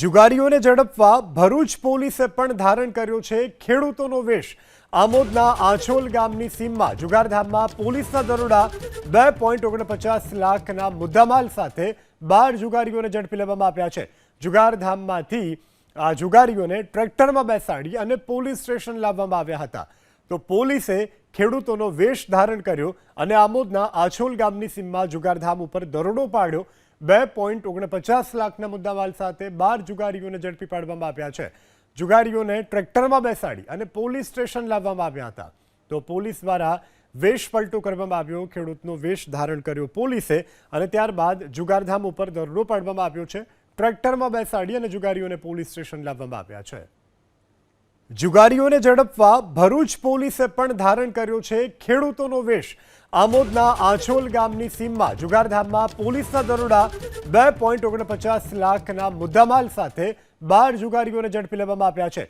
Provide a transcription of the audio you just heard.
જુગારીઓને ઝડપવા ભરૂચ પોલીસે પણ ધારણ કર્યો છે ખેડૂતોનો વેશ. આમોદના આંછોલ ગામની સીમમાં, જુગારધામમાં પોલીસના દરોડા બે પોઈન્ટ ઓગણપચાસ લાખના મુદ્દામાલ સાથે બાર જુગારીઓને ઝડપી લેવામાં આવ્યા છે. જુગારધામમાંથી આ જુગારીઓને ટ્રેક્ટરમાં બેસાડી અને પોલીસ સ્ટેશન લાવવામાં આવ્યા હતા. તો પોલીસે ખેડૂતોનો વેશ ધારણ કર્યો અને આમોદના આછોલ ગામની સીમમાં જુગારધામ ઉપર દરોડો પાડ્યો. બે પોઈન્ટ ઓગણપચાસ લાખના મુદ્દામાલ સાથે બાર જુગારીઓને ઝડપી પાડવામાં આવ્યા છે. જુગારીઓને ટ્રેક્ટરમાં બેસાડી અને પોલીસ સ્ટેશન લાવવામાં આવ્યા હતા. તો પોલીસ દ્વારા વેશ પલટો કરવામાં આવ્યો, ખેડૂતનો વેશ ધારણ કર્યો પોલીસે અને ત્યારબાદ જુગારધામ ઉપર દરોડો પાડવામાં આવ્યો છે. ટ્રેક્ટરમાં બેસાડી અને જુગારીઓને પોલીસ સ્ટેશન લાવવામાં આવ્યા છે. જુગારીઓને ઝડપવા ભરૂચ પોલીસે પણ ધારણ કર્યો છે ખેડૂતોનો વેશ. આમોદના આંચોલ ગામની સીમમાં, જુગારધામમાં પોલીસના દરોડા બે પોઈન્ટ ઓગણપચાસ લાખના મુદ્દામાલ સાથે બાર જુગારીઓને ઝડપી લેવામાં આવ્યા છે.